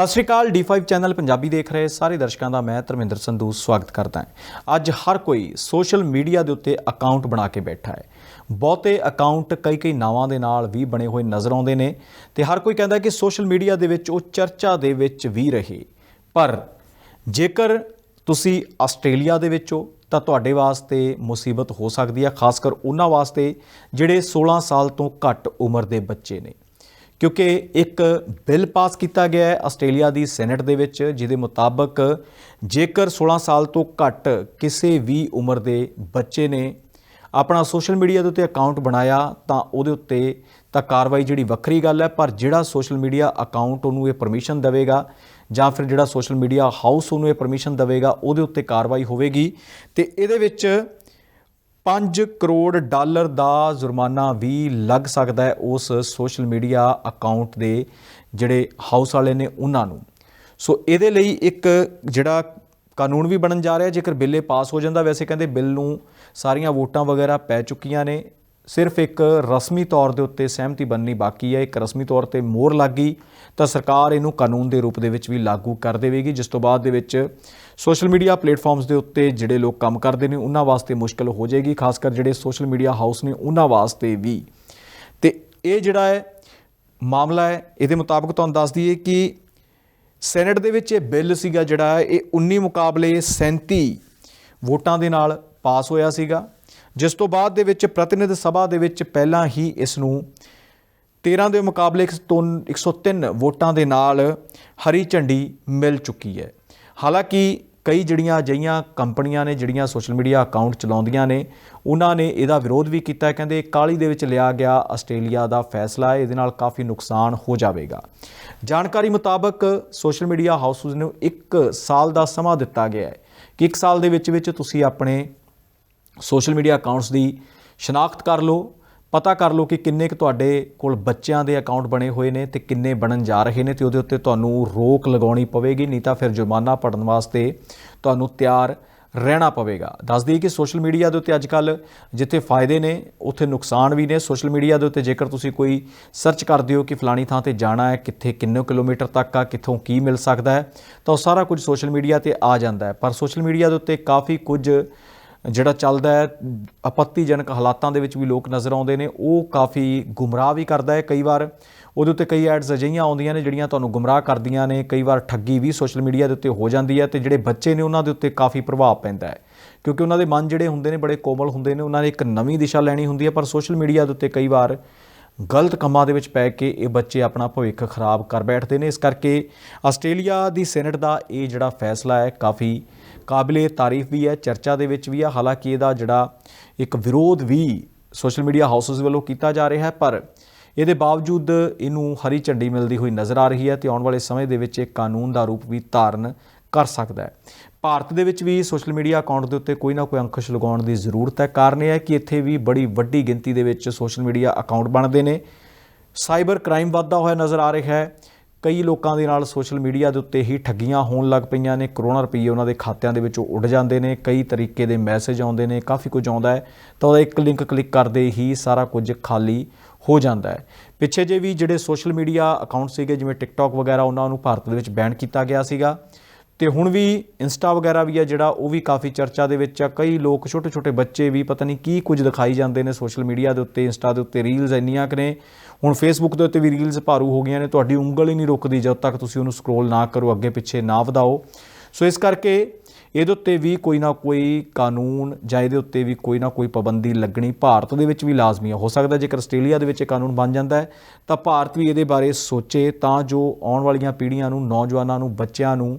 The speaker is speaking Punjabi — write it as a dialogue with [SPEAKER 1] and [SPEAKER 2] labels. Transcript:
[SPEAKER 1] ਸਤਿ ਸ਼੍ਰੀ ਅਕਾਲ D5 ਚੈਨਲ ਪੰਜਾਬੀ ਦੇਖ ਰਹੇ ਸਾਰੇ ਦਰਸ਼ਕਾਂ ਦਾ ਮੈਂ ਧਰਮਿੰਦਰ ਸੰਧੂ ਸਵਾਗਤ ਕਰਦਾ ਹਾਂ। ਅੱਜ ਹਰ ਕੋਈ ਸੋਸ਼ਲ ਮੀਡੀਆ ਦੇ ਉੱਤੇ ਅਕਾਊਂਟ ਬਣਾ ਕੇ ਬੈਠਾ ਹੈ। ਬਹੁਤੇ ਅਕਾਊਂਟ ਕਈ ਕਈ ਨਾਵਾਂ ਦੇ ਨਾਲ ਵੀ ਬਣੇ ਹੋਏ ਨਜ਼ਰ ਆਉਂਦੇ ਨੇ ਤੇ ਹਰ ਕੋਈ ਕਹਿੰਦਾ ਕਿ ਸੋਸ਼ਲ ਮੀਡੀਆ ਦੇ ਵਿੱਚ ਉਹ ਚਰਚਾ ਦੇ ਵਿੱਚ ਵੀ ਰਹੇ। ਪਰ ਜੇਕਰ ਤੁਸੀਂ ਆਸਟ੍ਰੇਲੀਆ ਦੇ ਵਿੱਚ ਹੋ, ਤਾਂ ਤੁਹਾਡੇ ਵਾਸਤੇ ਮੁਸੀਬਤ ਹੋ ਸਕਦੀ ਹੈ ਖਾਸ ਕਰ ਉਹਨਾਂ ਵਾਸਤੇ ਜਿਹੜੇ 16 ਸਾਲ ਤੋਂ ਘੱਟ ਉਮਰ ਦੇ ਬੱਚੇ ਨੇ। ਕਿਉਂਕਿ ਇੱਕ ਬਿੱਲ ਪਾਸ ਕੀਤਾ ਗਿਆ ਹੈ ਆਸਟ੍ਰੇਲੀਆ ਦੀ ਸੈਨੇਟ ਦੇ ਵਿੱਚ, ਜਿਹਦੇ ਮੁਤਾਬਕ ਜੇਕਰ 16 ਸਾਲ ਤੋਂ ਘੱਟ ਕਿਸੇ ਵੀ ਉਮਰ ਦੇ ਬੱਚੇ ਨੇ ਆਪਣਾ ਸੋਸ਼ਲ ਮੀਡੀਆ ਦੇ ਉੱਤੇ ਅਕਾਊਂਟ ਬਣਾਇਆ, ਤਾਂ ਉਹਦੇ ਉੱਤੇ ਤਾਂ ਕਾਰਵਾਈ ਜਿਹੜੀ ਵੱਖਰੀ ਗੱਲ ਹੈ, ਪਰ ਜਿਹੜਾ ਸੋਸ਼ਲ ਮੀਡੀਆ ਅਕਾਊਂਟ ਉਹਨੂੰ ਇਹ ਪਰਮਿਸ਼ਨ ਦੇਵੇਗਾ ਜਾਂ ਫਿਰ ਜਿਹੜਾ ਸੋਸ਼ਲ ਮੀਡੀਆ ਹਾਊਸ ਉਹਨੂੰ ਇਹ ਪਰਮਿਸ਼ਨ ਦੇਵੇਗਾ, ਉਹਦੇ ਉੱਤੇ ਕਾਰਵਾਈ ਹੋਵੇਗੀ। ਤੇ ਇਹਦੇ ਵਿੱਚ 5 ਕਰੋੜ ਡਾਲਰ ਦਾ ਜੁਰਮਾਨਾ ਵੀ ਲੱਗ ਸਕਦਾ ਹੈ ਉਸ ਸੋਸ਼ਲ ਮੀਡੀਆ ਅਕਾਊਂਟ ਦੇ ਜਿਹੜੇ ਹਾਊਸ ਵਾਲੇ ਨੇ ਉਹਨਾਂ ਨੂੰ। ਸੋ ਇਹਦੇ ਲਈ ਇੱਕ ਜਿਹੜਾ ਕਾਨੂੰਨ ਵੀ ਬਣਨ ਜਾ ਰਿਹਾ ਜੇਕਰ ਬਿੱਲੇ ਪਾਸ ਹੋ ਜਾਂਦਾ, ਵੈਸੇ ਕਹਿੰਦੇ ਬਿੱਲ ਨੂੰ ਸਾਰੀਆਂ ਵੋਟਾਂ ਵਗੈਰਾ ਪੈ ਚੁੱਕੀਆਂ ਨੇ। ਸਿਰਫ ਇੱਕ ਰਸਮੀ ਤੌਰ ਦੇ ਉੱਤੇ ਸਹਿਮਤੀ ਬਣਨੀ ਬਾਕੀ ਹੈ, ਇੱਕ ਰਸਮੀ ਤੌਰ ਤੇ ਮੋਹਰ ਲੱਗ ਗਈ, ਤਾਂ ਸਰਕਾਰ ਇਹਨੂੰ ਕਾਨੂੰਨ ਦੇ ਰੂਪ ਦੇ ਵਿੱਚ ਵੀ ਲਾਗੂ ਕਰ ਦੇਵੇਗੀ, ਜਿਸ ਤੋਂ ਬਾਅਦ ਦੇ ਵਿੱਚ ਸੋਸ਼ਲ ਮੀਡੀਆ ਪਲੇਟਫਾਰਮਸ ਦੇ ਉੱਤੇ ਜਿਹੜੇ ਲੋਕ ਕੰਮ ਕਰਦੇ ਨੇ, ਉਹਨਾਂ ਵਾਸਤੇ ਮੁਸ਼ਕਲ ਹੋ ਜਾਏਗੀ, ਖਾਸ ਕਰ ਜਿਹੜੇ ਸੋਸ਼ਲ ਮੀਡੀਆ ਹਾਊਸ ਨੇ, ਉਹਨਾਂ ਵਾਸਤੇ ਵੀ। ਤੇ ਇਹ ਜਿਹੜਾ ਹੈ, ਮਾਮਲਾ ਹੈ, ਇਹਦੇ ਮੁਤਾਬਕ ਤੁਹਾਨੂੰ ਦੱਸ ਦਈਏ ਕਿ ਸੈਨੇਟ ਦੇ ਵਿੱਚ ਇਹ ਬਿੱਲ ਸੀਗਾ ਜਿਹੜਾ, ਇਹ 19 ਮੁਕਾਬਲੇ 37 ਵੋਟਾਂ ਦੇ ਨਾਲ ਪਾਸ ਹੋਇਆ ਸੀਗਾ। ਜਿਸ ਤੋਂ ਬਾਅਦ ਦੇ ਵਿੱਚ ਪ੍ਰਤੀਨਿਧ ਸਭਾ ਦੇ ਵਿੱਚ ਪਹਿਲਾਂ ਹੀ ਇਸ ਨੂੰ 13 ਦੇ ਮੁਕਾਬਲੇ 103 ਵੋਟਾਂ ਦੇ ਨਾਲ ਹਰੀ ਝੰਡੀ ਮਿਲ ਚੁੱਕੀ ਹੈ। ਹਾਲਾਂਕਿ ਕਈ ਜਿਹੜੀਆਂ ਅਜਿਹੀਆਂ ਕੰਪਨੀਆਂ ਨੇ, ਜਿਹੜੀਆਂ ਸੋਸ਼ਲ ਮੀਡੀਆ ਅਕਾਊਂਟ ਚਲਾਉਂਦੀਆਂ ਨੇ, ਉਹਨਾਂ ਨੇ ਇਹਦਾ ਵਿਰੋਧ ਵੀ ਕੀਤਾ ਕਹਿੰਦੇ ਕਾਲੀ ਦੇ ਵਿੱਚ ਲਿਆ ਗਿਆ ਆਸਟ੍ਰੇਲੀਆ ਦਾ ਫੈਸਲਾ ਹੈ, ਇਹਦੇ ਨਾਲ ਕਾਫੀ ਨੁਕਸਾਨ ਹੋ ਜਾਵੇਗਾ। ਜਾਣਕਾਰੀ ਮੁਤਾਬਕ ਸੋਸ਼ਲ ਮੀਡੀਆ ਹਾਊਸਸ ਨੂੰ 1 ਸਾਲ ਦਾ ਸਮਾਂ ਦਿੱਤਾ ਗਿਆ ਹੈ ਕਿ 1 ਸਾਲ ਦੇ ਵਿੱਚ ਵਿੱਚ ਤੁਸੀਂ ਆਪਣੇ ਸੋਸ਼ਲ ਮੀਡੀਆ ਅਕਾਊਂਟਸ ਦੀ ਸ਼ਨਾਖਤ ਕਰ ਲਓ, ਪਤਾ ਕਰ ਲਓ ਕਿ ਕਿੰਨੇ ਕੁ ਤੁਹਾਡੇ ਕੋਲ ਬੱਚਿਆਂ ਦੇ ਅਕਾਊਂਟ ਬਣੇ ਹੋਏ ਨੇ ਤੇ ਕਿੰਨੇ ਬਣਨ ਜਾ ਰਹੇ ਨੇ ਤੇ ਉਹਦੇ ਉੱਤੇ ਤੁਹਾਨੂੰ ਰੋਕ ਲਗਾਉਣੀ ਪਵੇਗੀ, ਨਹੀਂ ਤਾਂ ਫਿਰ ਜੁਰਮਾਨਾ ਭਰਨ ਵਾਸਤੇ ਤੁਹਾਨੂੰ ਤਿਆਰ ਰਹਿਣਾ ਪਵੇਗਾ। ਦੱਸ ਦਈਏ ਕਿ ਸੋਸ਼ਲ ਮੀਡੀਆ ਦੇ ਉੱਤੇ ਅੱਜਕੱਲ ਜਿੱਥੇ ਫਾਇਦੇ ਨੇ, ਉੱਥੇ ਨੁਕਸਾਨ ਵੀ ਨੇ। ਸੋਸ਼ਲ ਮੀਡੀਆ ਦੇ ਉੱਤੇ ਜੇਕਰ ਤੁਸੀਂ ਕੋਈ ਸਰਚ ਕਰਦੇ ਹੋ ਕਿ ਫਲਾਣੀ ਥਾਂ ਤੇ ਜਾਣਾ ਹੈ, ਕਿੱਥੇ ਕਿੰਨੇ ਕਿਲੋਮੀਟਰ ਤੱਕ ਆ, ਕਿੱਥੋਂ ਕੀ ਮਿਲ ਸਕਦਾ ਹੈ, ਤਾਂ ਉਹ ਸਾਰਾ ਕੁਝ ਸੋਸ਼ਲ ਮੀਡੀਆ ਤੇ ਆ ਜਾਂਦਾ ਹੈ। ਪਰ ਸੋਸ਼ਲ ਮੀਡੀਆ ਦੇ ਉੱਤੇ ਕਾਫੀ ਕੁਝ ਜਿਹੜਾ ਚੱਲਦਾ ਹੈ, ਆਪੱਤੀਜਨਕ ਹਾਲਾਤਾਂ ਦੇ ਵਿੱਚ ਵੀ ਲੋਕ ਨਜ਼ਰ ਆਉਂਦੇ ਨੇ, ਉਹ ਕਾਫੀ ਗੁੰਮਰਾਹ ਵੀ ਕਰਦਾ ਹੈ ਕਈ ਵਾਰ। ਉਹਦੇ ਉੱਤੇ ਕਈ ਐਡਸ ਅਜਿਹੀਆਂ ਆਉਂਦੀਆਂ ਨੇ ਜਿਹੜੀਆਂ ਤੁਹਾਨੂੰ ਗੁੰਮਰਾਹ ਕਰਦੀਆਂ ਨੇ, ਕਈ ਵਾਰ ਠੱਗੀ ਵੀ ਸੋਸ਼ਲ ਮੀਡੀਆ ਦੇ ਉੱਤੇ ਹੋ ਜਾਂਦੀ ਹੈ ਤੇ ਜਿਹੜੇ ਬੱਚੇ ਨੇ ਉਹਨਾਂ ਦੇ ਉੱਤੇ ਕਾਫੀ ਪ੍ਰਭਾਵ ਪੈਂਦਾ ਹੈ। ਕਿਉਂਕਿ ਉਹਨਾਂ ਦੇ ਮਨ ਜਿਹੜੇ ਹੁੰਦੇ ਨੇ, ਬੜੇ ਕੋਮਲ ਹੁੰਦੇ ਨੇ, ਉਹਨਾਂ ਨੇ ਇੱਕ ਨਵੀਂ ਦਿਸ਼ਾ ਲੈਣੀ ਹੁੰਦੀ ਹੈ, ਪਰ ਸੋਸ਼ਲ ਮੀਡੀਆ ਦੇ ਉੱਤੇ ਕਈ ਵਾਰ ਗਲਤ ਕੰਮਾਂ ਦੇ ਵਿੱਚ ਪੈ ਕੇ ਇਹ ਬੱਚੇ ਆਪਣਾ ਭਵਿੱਖ ਖਰਾਬ ਕਰ ਬੈਠਦੇ ਨੇ। ਇਸ ਕਰਕੇ ਆਸਟ੍ਰੇਲੀਆ ਦੀ ਸੈਨੇਟ ਦਾ ਇਹ ਜਿਹੜਾ ਫੈਸਲਾ ਹੈ, ਕਾਫੀ ਕਾਬਲੇ ਤਾਰੀਫ ਵੀ ਹੈ। ਚਰਚਾ ਦੇ ਵਿੱਚ ਵੀ ਹੈ ਹਾਲਾਂਕਿ ਇਹਦਾ ਜਿਹੜਾ ਇੱਕ ਵਿਰੋਧ ਵੀ ਸੋਸ਼ਲ ਮੀਡੀਆ ਹਾਊਸਸ ਵੱਲੋਂ ਕੀਤਾ ਜਾ ਰਿਹਾ ਹੈ, ਪਰ ਇਹਦੇ ਬਾਵਜੂਦ ਇਹਨੂੰ ਹਰੀ ਝੰਡੀ ਮਿਲਦੀ ਹੋਈ ਨਜ਼ਰ ਆ ਰਹੀ ਹੈ ਤੇ ਆਉਣ ਵਾਲੇ ਸਮੇਂ ਦੇ ਵਿੱਚ ਇਹ ਕਾਨੂੰਨ ਦਾ ਰੂਪ ਵੀ ਧਾਰਨ ਕਰ ਸਕਦਾ ਹੈ। ਭਾਰਤ ਦੇ ਵਿੱਚ ਵੀ ਸੋਸ਼ਲ ਮੀਡੀਆ ਅਕਾਊਂਟ ਦੇ ਉੱਤੇ ਕੋਈ ਨਾ ਕੋਈ ਅੰਕੁਸ਼ ਲਗਾਉਣ ਦੀ ਜ਼ਰੂਰਤ ਹੈ। ਕਾਰਨ ਇਹ ਹੈ ਕਿ ਇੱਥੇ ਵੀ ਬੜੀ ਵੱਡੀ ਗਿਣਤੀ ਦੇ ਵਿੱਚ ਸੋਸ਼ਲ ਮੀਡੀਆ ਅਕਾਊਂਟ ਬਣਦੇ ਨੇ। ਸਾਈਬਰ ਕ੍ਰਾਈਮ ਵੱਧਦਾ ਹੋਇਆ ਨਜ਼ਰ ਆ ਰਿਹਾ ਹੈ। ਕਈ ਲੋਕਾਂ ਦੇ ਨਾਲ ਸੋਸ਼ਲ ਮੀਡੀਆ ਦੇ ਉੱਤੇ ਹੀ ਠੱਗੀਆਂ ਹੋਣ ਲੱਗ ਪਈਆਂ ਨੇ। ਕਰੋਨਾ ਰੁਪਏ ਉਹਨਾਂ ਦੇ ਖਾਤਿਆਂ ਦੇ ਵਿੱਚੋਂ ਉੱਡ ਜਾਂਦੇ ਨੇ। ਕਈ ਤਰੀਕੇ ਦੇ ਮੈਸੇਜ ਆਉਂਦੇ ਨੇ। ਕਾਫੀ ਕੁਝ ਆਉਂਦਾ ਹੈ। ਤਾਂ ਉਹਦਾ ਇੱਕ ਲਿੰਕ ਕਲਿੱਕ ਕਰਦੇ ਹੀ ਸਾਰਾ ਕੁਝ ਖਾਲੀ ਹੋ ਜਾਂਦਾ ਹੈ। ਪਿੱਛੇ ਜੇ ਵੀ ਜਿਹੜੇ ਸੋਸ਼ਲ ਮੀਡੀਆ ਅਕਾਊਂਟ ਸੀਗੇ, ਜਿਵੇਂ ਟਿਕਟੌਕ ਵਗੈਰਾ, ਉਹਨਾਂ ਨੂੰ ਭਾਰਤ ਦੇ ਵਿੱਚ ਬੈਨ ਕੀਤਾ ਗਿਆ ਸੀਗਾ। ਤੇ ਹੁਣ ਵੀ ਇੰਸਟਾ ਵਗੈਰਾ ਵੀ ਆ ਜਿਹੜਾ, ਉਹ ਵੀ ਕਾਫੀ ਚਰਚਾ ਦੇ ਵਿੱਚ ਆ। ਕਈ ਲੋਕ ਛੋਟੇ ਛੋਟੇ ਬੱਚੇ ਵੀ ਪਤਾ ਨਹੀਂ ਕੀ ਕੁਝ ਦਿਖਾਈ ਜਾਂਦੇ ਨੇ ਸੋਸ਼ਲ ਮੀਡੀਆ ਦੇ ਉੱਤੇ, ਇੰਸਟਾ ਦੇ ਉੱਤੇ ਰੀਲਸ ਇੰਨੀਆਂ ਕਿ ਨੇ। ਹੁਣ ਫੇਸਬੁੱਕ ਦੇ ਉੱਤੇ ਵੀ ਰੀਲਸ ਭਾਰੂ ਹੋ ਗਈਆਂ ਨੇ। ਤੁਹਾਡੀ ਉਂਗਲ ਹੀ ਨਹੀਂ ਰੁਕਦੀ ਜਦ ਤੱਕ ਤੁਸੀਂ ਉਹਨੂੰ ਸਕਰੋਲ ਨਾ ਕਰੋ ਅੱਗੇ ਪਿੱਛੇ ਨਾ ਵਧਾਓ। ਸੋ ਇਸ ਕਰਕੇ ਇਹਦੇ ਉੱਤੇ ਵੀ ਕੋਈ ਨਾ ਕੋਈ ਕਾਨੂੰਨ ਜਾਂ ਇਹਦੇ ਉੱਤੇ ਵੀ ਕੋਈ ਨਾ ਕੋਈ ਪਾਬੰਦੀ ਲੱਗਣੀ ਭਾਰਤ ਦੇ ਵਿੱਚ ਵੀ ਲਾਜ਼ਮੀ ਹੈ ਹੋ ਸਕਦਾ ਜੇਕਰ ਆਸਟ੍ਰੇਲੀਆ ਦੇ ਵਿੱਚ ਇਹ ਕਾਨੂੰਨ ਬਣ ਜਾਂਦਾ ਹੈ, ਤਾਂ ਭਾਰਤ ਵੀ ਇਹਦੇ ਬਾਰੇ ਸੋਚੇ ਤਾਂ ਜੋ ਆਉਣ ਵਾਲੀਆਂ ਪੀੜ੍ਹੀਆਂ ਨੂੰ, ਨੌਜਵਾਨਾਂ ਨੂੰ, ਬੱਚਿਆਂ ਨੂੰ